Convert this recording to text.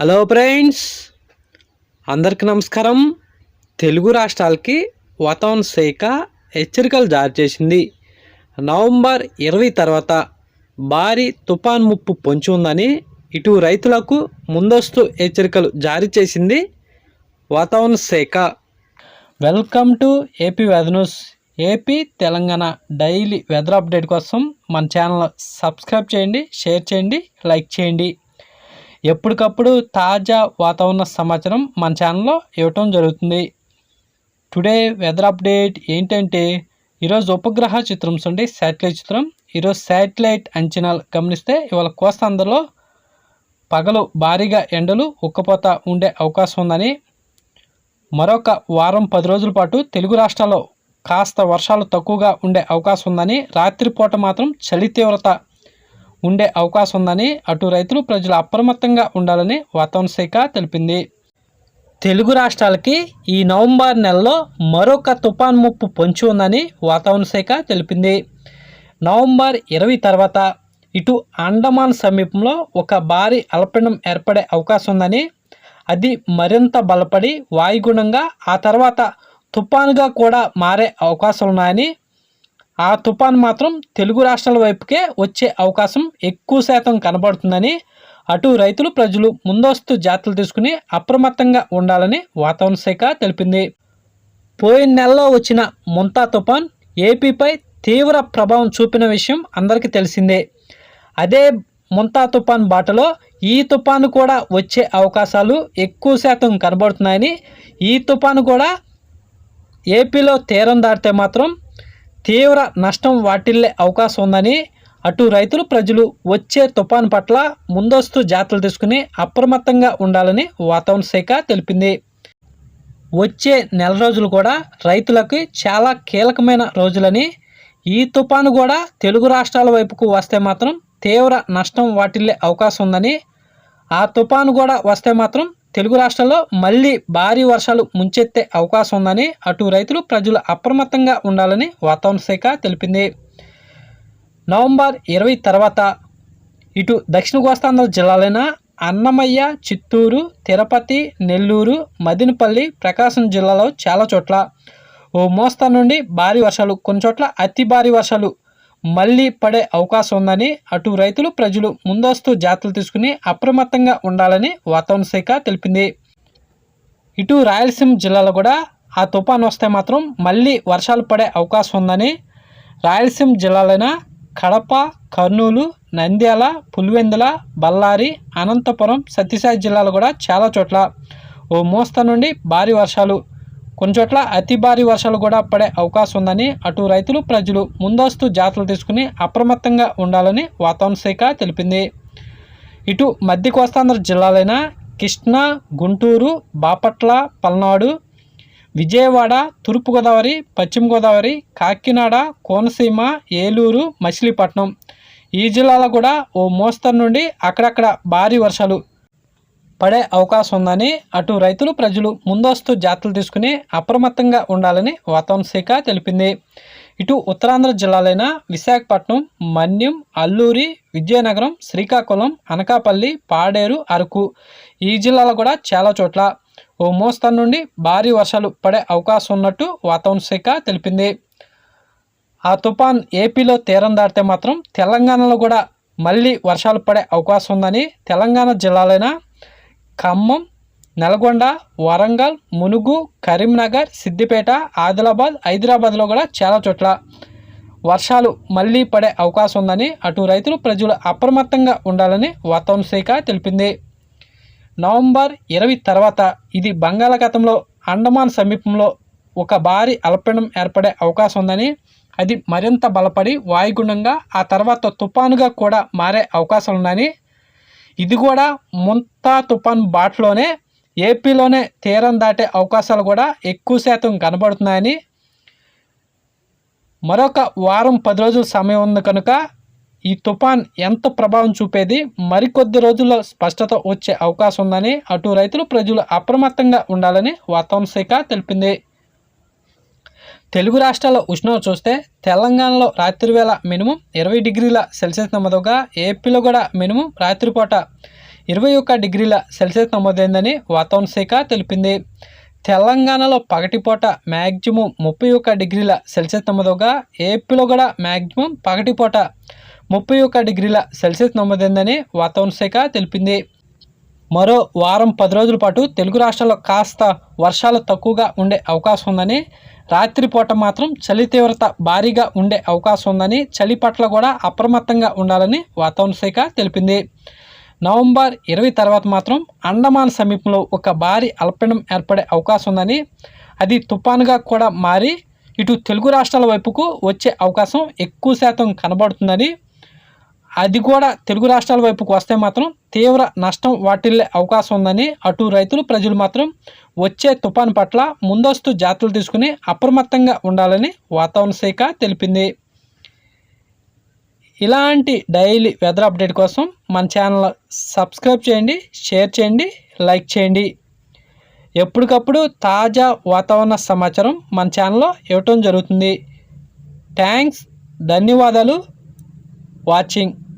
Hello friends అందరికీ నమస్కారం. తెలుగు రాష్ట్రాలకి వాతావరణ శాఖ హెచ్చరికలు జారీ చేసింది. నవంబర్ ఇరవై తర్వాత భారీ తుఫాన్ ముప్పు పొంచి ఉందని ఇటు రైతులకు ముందస్తు హెచ్చరికలు జారీ చేసింది వాతావరణ శాఖ. Welcome to AP weather news. AP Telangana daily weather update కోసం మన ఛానల్ సబ్స్క్రైబ్ చేయండి షేర్ చేయండి లైక్ చేయండి. ఎప్పటికప్పుడు తాజా వాతావరణ సమాచారం మన ఛానల్లో ఇవ్వటం జరుగుతుంది. టుడే వెదర్ అప్డేట్ ఏంటంటే ఈరోజు ఉపగ్రహ చిత్రం చూడండి శాటిలైట్ చిత్రం. ఈరోజు శాటిలైట్ అంచనాలు గమనిస్తే ఇవాళ కోస్తాంధ్రలో పగలు భారీగా ఎండలు ఉక్కపోత ఉండే అవకాశం ఉందని. మరొక వారం పది రోజుల పాటు తెలుగు రాష్ట్రాల్లో కాస్త వర్షాలు తక్కువగా ఉండే అవకాశం ఉందని. రాత్రిపూట మాత్రం చలి తీవ్రత ఉండే అవకాశం ఉందని అటు రైతులు ప్రజలు అప్రమత్తంగా ఉండాలని వాతావరణ శాఖ తెలిపింది. తెలుగు రాష్ట్రాలకి ఈ నవంబర్ నెలలో మరొక తుఫాన్ ముప్పు పొంచి ఉందని వాతావరణ శాఖ తెలిపింది. నవంబర్ ఇరవై తర్వాత ఇటు అండమాన్ సమీపంలో ఒక భారీ అల్పీడం ఏర్పడే అవకాశం ఉందని అది మరింత బలపడి వాయుగుణంగా ఆ తర్వాత తుఫానుగా కూడా మారే అవకాశాలు ఉన్నాయని ఆ తుఫాన్ మాత్రం తెలుగు రాష్ట్రాల వైపుకే వచ్చే అవకాశం ఎక్కువ శాతం కనబడుతుందని అటు రైతులు ప్రజలు ముందస్తు జాగ్రత్తలు తీసుకుని అప్రమత్తంగా ఉండాలని వాతావరణ శాఖ తెలిపింది. పోయిన నెలలో వచ్చిన ముంతా తుఫాన్ ఏపీపై తీవ్ర ప్రభావం చూపిన విషయం అందరికీ తెలిసిందే. అదే ముంతా తుఫాన్ బాటలో ఈ తుఫాను కూడా వచ్చే అవకాశాలు ఎక్కువ శాతం కనబడుతున్నాయని ఈ తుఫాను కూడా ఏపీలో తీరం దాటితే మాత్రం తీవ్ర నష్టం వాటిల్లే అవకాశం ఉందని అటు రైతులు ప్రజలు వచ్చే తుఫాను పట్ల ముందస్తు జాగ్రత్తలు తీసుకుని అప్రమత్తంగా ఉండాలని వాతావరణ శాఖ తెలిపింది. వచ్చే నెల రోజులు కూడా రైతులకి చాలా కీలకమైన రోజులని ఈ తుఫాను కూడా తెలుగు రాష్ట్రాల వైపుకు వస్తే మాత్రం తీవ్ర నష్టం వాటిల్లే అవకాశం ఉందని ఆ తుఫాను కూడా వస్తే మాత్రం తెలుగు రాష్ట్రాల్లో మళ్ళీ భారీ వర్షాలు ముంచెత్తే అవకాశం ఉందని అటు రైతులు ప్రజలు అప్రమత్తంగా ఉండాలని వాతావరణ శాఖ తెలిపింది. నవంబర్ ఇరవై తర్వాత ఇటు దక్షిణ కోస్తాంధ్ర జిల్లాలైన అన్నమయ్య చిత్తూరు తిరుపతి నెల్లూరు మదినపల్లి ప్రకాశం జిల్లాలో చాలా చోట్ల ఓ మోస్తరు నుండి భారీ వర్షాలు కొన్ని చోట్ల అతి భారీ వర్షాలు మళ్ళీ పడే అవకాశం ఉందని అటు రైతులు ప్రజలు ముందస్తు జాగ్రత్తలు తీసుకుని అప్రమత్తంగా ఉండాలని వాతావరణ శాఖ తెలిపింది. ఇటు రాయలసీమ జిల్లాలో కూడా ఆ తుఫాన్ వస్తే మాత్రం మళ్ళీ వర్షాలు పడే అవకాశం ఉందని రాయలసీమ జిల్లాలైన కడప కర్నూలు నంద్యాల పులివెందుల బళ్ళారి అనంతపురం సత్యసాయి జిల్లాలో కూడా చాలా చోట్ల ఓ మోస్త నుండి భారీ వర్షాలు. కొన్ని చోట్ల అతి భారీ వర్షాలు కూడా పడే అవకాశం ఉందని అటు రైతులు ప్రజలు ముందస్తు జాగ్రత్తలు తీసుకుని అప్రమత్తంగా ఉండాలని వాతావరణ శాఖ తెలిపింది. ఇటు మధ్య కోస్తాంధ్ర జిల్లాలైన కృష్ణా గుంటూరు బాపట్ల పల్నాడు విజయవాడ తూర్పుగోదావరి పశ్చిమ గోదావరి కాకినాడ కోనసీమ ఏలూరు మచిలీపట్నం ఈ జిల్లాలో కూడా ఓ మోస్తరు నుండి అక్కడక్కడ భారీ వర్షాలు పడే అవకాశం ఉందని అటు రైతులు ప్రజలు ముందస్తు జాగ్రత్తలు తీసుకుని అప్రమత్తంగా ఉండాలని వాతావరణ శాఖ తెలిపింది. ఇటు ఉత్తరాంధ్ర జిల్లాలైన విశాఖపట్నం మన్యం అల్లూరి విజయనగరం శ్రీకాకుళం అనకాపల్లి పాడేరు అరకు ఈ జిల్లాలో కూడా చాలా చోట్ల. ఓ మోస్తరు నుండి భారీ వర్షాలు పడే అవకాశం ఉన్నట్టు వాతావరణ శాఖ తెలిపింది. ఆ తుఫాన్ ఏపీలో తీరం దాటితే మాత్రం తెలంగాణలో కూడా మళ్ళీ వర్షాలు పడే అవకాశం ఉందని తెలంగాణ జిల్లాలైన ఖమ్మం నల్గొండ వరంగల్ మునుగు కరీంనగర్ సిద్దిపేట ఆదిలాబాద్ హైదరాబాద్లో కూడా చాలా చోట్ల వర్షాలు మళ్ళీ పడే అవకాశం ఉందని అటు రైతులు ప్రజలు అప్రమత్తంగా ఉండాలని వాతావరణ శాఖ తెలిపింది. నవంబర్ ఇరవై తర్వాత ఇది బంగాళాఖాతంలో అండమాన్ సమీపంలో ఒక భారీ అల్పపీడనం ఏర్పడే అవకాశం ఉందని అది మరింత బలపడి వాయుగుండంగా ఆ తర్వాత తుఫానుగా కూడా మారే అవకాశాలు ఉన్నాయని ఇది కూడా ముంతా తుఫాన్ బాట్లోనే ఏపీలోనే తీరం దాటే అవకాశాలు కూడా ఎక్కువ శాతం కనబడుతున్నాయని. మరొక వారం పది రోజుల సమయం ఉంది కనుక ఈ తుఫాన్ ఎంత ప్రభావం చూపేది మరికొద్ది రోజుల్లో స్పష్టత వచ్చే అవకాశం ఉందని అటు రైతులు ప్రజలు అప్రమత్తంగా ఉండాలని వాతావరణ శాఖ తెలిపింది. తెలుగు రాష్ట్రాల ఉష్ణోగ్రత చూస్తే తెలంగాణలో రాత్రి వేళ మినిమం ఇరవై డిగ్రీల సెల్సియస్ నమోదవగా ఏపీలో కూడా మినిమం రాత్రిపూట ఇరవై ఒక్క డిగ్రీల సెల్సియస్ నమోదైందని వాతావరణ శాఖ తెలిపింది. తెలంగాణలో పగటిపూట మ్యాక్సిమం ముప్పై ఒక్క డిగ్రీల సెల్సియస్ నమోదవగా ఏపీలో కూడా మ్యాక్సిమం పగటిపూట ముప్పై ఒక్క డిగ్రీల సెల్సియస్ నమోదైందని వాతావరణ శాఖ తెలిపింది. మరో వారం పది రోజుల పాటు తెలుగు రాష్ట్రాల్లో కాస్త వర్షాలు తక్కువగా ఉండే అవకాశం ఉందని రాత్రిపూట మాత్రం చలి తీవ్రత భారీగా ఉండే అవకాశం ఉందని చలి పట్ల కూడా అప్రమత్తంగా ఉండాలని వాతావరణ శాఖ తెలిపింది. నవంబర్ ఇరవై తర్వాత మాత్రం అండమాన్ సమీపంలో ఒక భారీ అల్పపీడనం ఏర్పడే అవకాశం ఉందని అది తుఫానుగా కూడా మారి ఇటు తెలుగు రాష్ట్రాల వైపుకు వచ్చే అవకాశం ఎక్కువ శాతం కనబడుతుందని అది కూడా తెలుగు రాష్ట్రాల వైపుకు వస్తే మాత్రం తీవ్ర నష్టం వాటిల్లే అవకాశం ఉందని అటు రైతులు ప్రజలు మాత్రం వచ్చే తుఫాను పట్ల ముందస్తు జాగ్రత్తలు తీసుకుని అప్రమత్తంగా ఉండాలని వాతావరణ శాఖ తెలిపింది. ఇలాంటి డైలీ వెదర్ అప్డేట్ కోసం మన ఛానల్ సబ్స్క్రైబ్ చేయండి షేర్ చేయండి లైక్ చేయండి. ఎప్పటికప్పుడు తాజా వాతావరణ సమాచారం మన ఛానల్లో ఇవ్వటం జరుగుతుంది. థ్యాంక్స్ ధన్యవాదాలు వాచింగ్.